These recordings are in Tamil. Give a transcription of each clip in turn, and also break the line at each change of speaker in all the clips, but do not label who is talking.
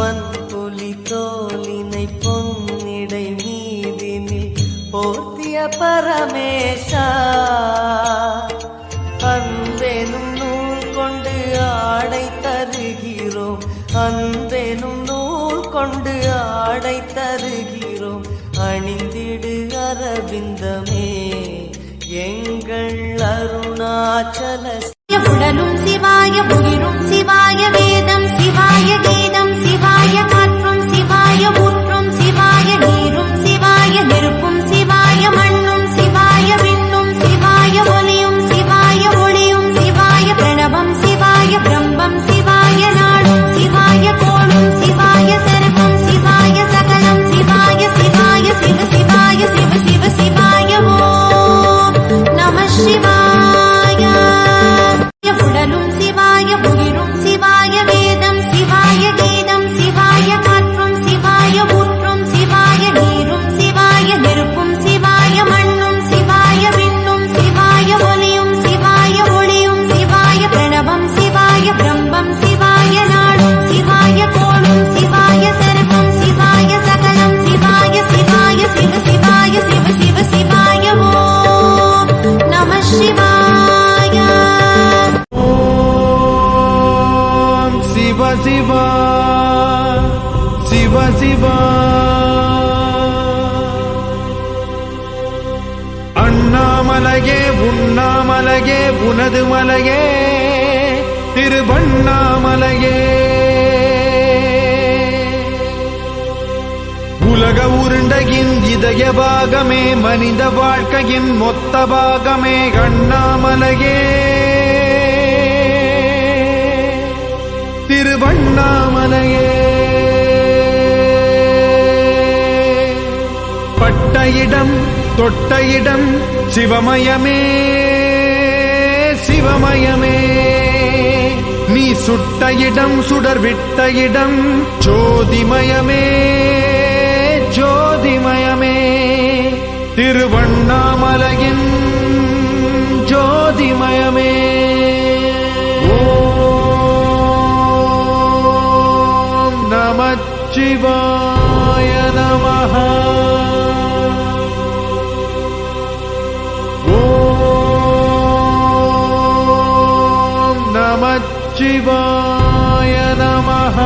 வன்புலி தோலினை பொன்னிடை மீதினில் போர்த்திய பரமேஷா அன்பெனும் நூல் கொண்டு ஆடை தருகிறோம். அன்பெனும் நூல் கொண்டு ஆடை தருகிறோம். அணிந்திடு அரவிந்தமே எங்கள் அருணாச்சல
சிவாய உயிரும் சிவாய வேதம் சிவாய கே சிவா சிவ சிவா.
அண்ணாமலையே உண்ணாமலையே உனது மலையே திருவண்ணாமலையே. உலக உருண்டையின் இதய பாகமே மனித வாழ்க்கையின் மொத்த பாகமே அண்ணாமலையே. திருவண்ணாமலையே. பட்ட இடம் தொட்ட இடம் சிவமயமே சிவமயமே. நீ சுட்ட இடம் சுடர் விட்ட இடம் ஜோதிமயமே ஜோதிமயமே. திருவண்ணாமலையின் ஜோதிமயமே. நமச்சிவாய நமः ஓம் நமச்சிவாய நமः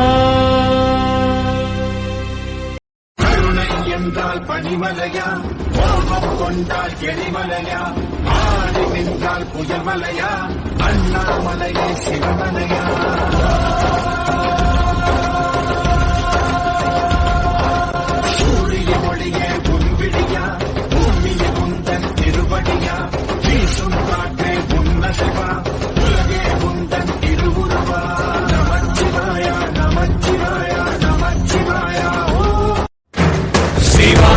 கருணை என்றால் பனிமலையா? கோபம் கொண்டால் எரிமலையா ஆடி நின்றால் புயமலையா அண்ணாமலையே சிவமலையா?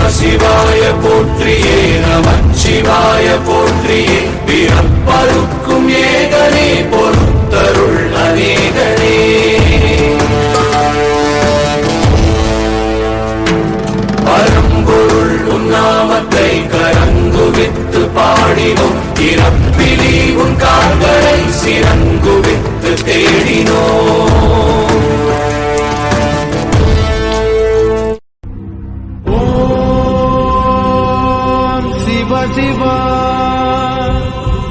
சிவாய போற்றியே
நமன். சிவாய போற்றியே பிறப்பருக்கும் ஏகனே பொறுத்தருள் அநேகனே. பரம்பொருள் உன்னாமத்தை கரங்குவித்து பாடினோம். இறப்பிலி உன் கால்களை சிறங்குவித்து தேடினோம்.
சிவா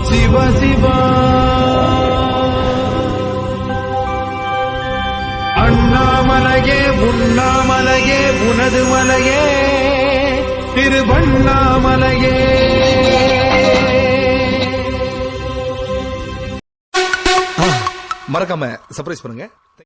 சிவ சிவா அண்ணாமலையே உண்ணாமலையே உனது மலையே திருவண்ணாமலையே.
மறக்காம சர்ப்ரைஸ் பண்ணுங்க.